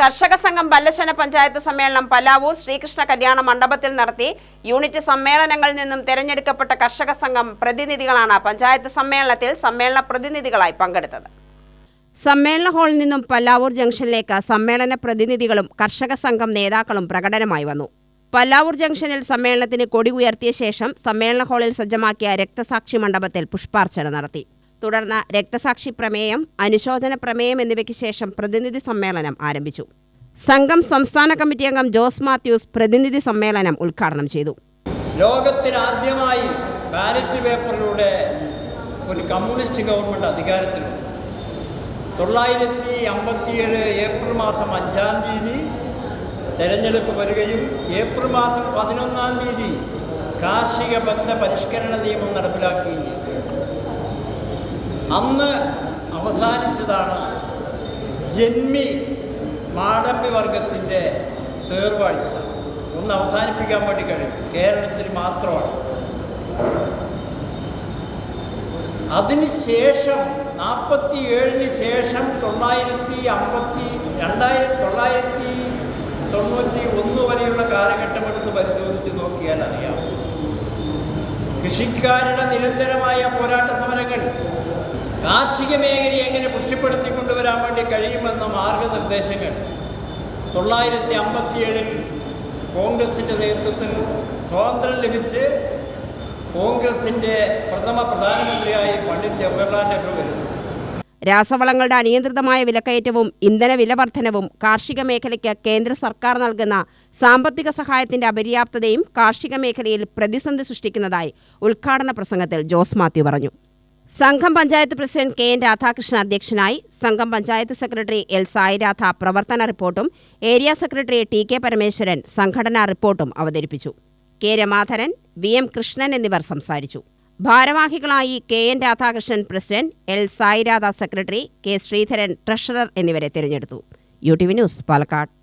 കർഷക സംഘം ബല്ലശന പഞ്ചായത്ത് സമ്മേളനം പലാവൂർ ശ്രീകൃഷ്ണ കല്യാണ മണ്ഡപത്തിൽ നടത്തി യൂണിറ്റ് സമ്മേളനങ്ങളിൽ നിന്നും തെരഞ്ഞെടുക്കപ്പെട്ട കർഷക സംഘം പ്രതിനിധികളാണ് പഞ്ചായത്ത് സമ്മേളനത്തിൽ സമ്മേളന പ്രതിനിധികളായി പങ്കെടുത്തത്. സമ്മേളന ഹാളിൽ നിന്നും പല്ലാവൂർ ജംഗ്ഷനിലേക്ക് സമ്മേളന പ്രതിനിധികളും കർഷക സംഘം നേതാക്കളും പ്രകടനമായി വന്നു. പല്ലാവൂർ ജംഗ്ഷനിൽ സമ്മേളനത്തിന് കൊടി ഉയർത്തിയ ശേഷം സമ്മേളന ഹാളിൽ സജ്ജമാക്കിയ രക്തസാക്ഷി മണ്ഡപത്തിൽ പുഷ്പാർച്ചന നടത്തി. തുടർന്ന് രക്തസാക്ഷി പ്രമേയം അനുശോചന പ്രമേയം എന്നിവയ്ക്ക് ശേഷം പ്രതിനിധി സമ്മേളനം ആരംഭിച്ചു. സംഘം സംസ്ഥാന കമ്മിറ്റി അംഗം ജോസ് മാത്യൂസ് പ്രതിനിധി സമ്മേളനം ഉദ്ഘാടനം ചെയ്തു. ലോകത്തിനാദ്യമായി ബാലറ്റ് പേപ്പറിലൂടെ ഒരു കമ്മ്യൂണിസ്റ്റ് ഗവൺമെന്റ് അധികാരത്തിൽ. തൊള്ളായിരത്തി അമ്പത്തിയേഴ് ഏപ്രിൽ മാസം അഞ്ചാം തീയതി തെരഞ്ഞെടുപ്പ് വരികയും ഏപ്രിൽ മാസം പതിനൊന്നാം തീയതി കാർഷിക ബന്ധ പരിഷ്കരണ നിയമം നടപ്പിലാക്കുകയും ചെയ്തു. അന്ന് അവസാനിച്ചതാണ് ജന്മി മാടമ്പി വർഗത്തിന്റെ തേർവാഴ്ച. ഒന്ന് അവസാനിപ്പിക്കാൻ വേണ്ടി കഴിയും. കേരളത്തിൽ മാത്രമാണ്. അതിനുശേഷം നാൽപ്പത്തി ഏഴിന് ശേഷം തൊള്ളായിരത്തി അമ്പത്തി രണ്ടായിരത്തി തൊള്ളായിരത്തി തൊണ്ണൂറ്റി ഒന്ന് വരെയുള്ള കാലഘട്ടം എടുത്ത് പരിശോധിച്ച് നോക്കിയാൽ അറിയാം. കൃഷിക്കാരുടെ നിരന്തരമായ പോരാട്ട സമരങ്ങൾ കാർഷിക മേഖലയെ എങ്ങനെ പുഷ്ടിപ്പെടുത്തിക്കൊണ്ടുവരാൻ വേണ്ടി കഴിയുമെന്ന മാർഗനിർദ്ദേശങ്ങൾ. തൊള്ളായിരത്തി അമ്പത്തിയേഴിൽ കോൺഗ്രസിന്റെ നേതൃത്വത്തിൽ സ്വാതന്ത്ര്യം ലഭിച്ച് കോൺഗ്രസിന്റെ പ്രഥമ പ്രധാനമന്ത്രിയായി പണ്ഡിറ്റ് ജവഹർലാൽ നെഹ്റു വരുന്നു. രാസവളങ്ങളുടെ അനിയന്ത്രിതമായ വിലക്കയറ്റവും ഇന്ധന വിലവർദ്ധനവും കാർഷിക മേഖലയ്ക്ക് കേന്ദ്ര സർക്കാർ നൽകുന്ന സാമ്പത്തിക സഹായത്തിന്റെ അപര്യാപ്തതയും കാർഷിക മേഖലയിൽ പ്രതിസന്ധി സൃഷ്ടിക്കുന്നതായി ഉദ്ഘാടന പ്രസംഗത്തിൽ ജോസ് മാത്യു പറഞ്ഞു. സംഘം panchayat president K N Radhakrishnan അധ്യക്ഷനായി സംഘം പഞ്ചായത്ത് സെക്രട്ടറി എൽ സായിരാധ പ്രവർത്തന റിപ്പോർട്ടും area secretary T K Parameswaran സംഘടനാ റിപ്പോർട്ടും അവതരിപ്പിച്ചു. K Ramadharan V M Krishnan എന്നിവർ സംസാരിച്ചു. ഭാരവാഹികളായി K N Radhakrishnan president L Sairadha secretary K Sreedharan treasurer എന്നിവരെ തിരഞ്ഞെടുത്തു. U T V news Palakkad.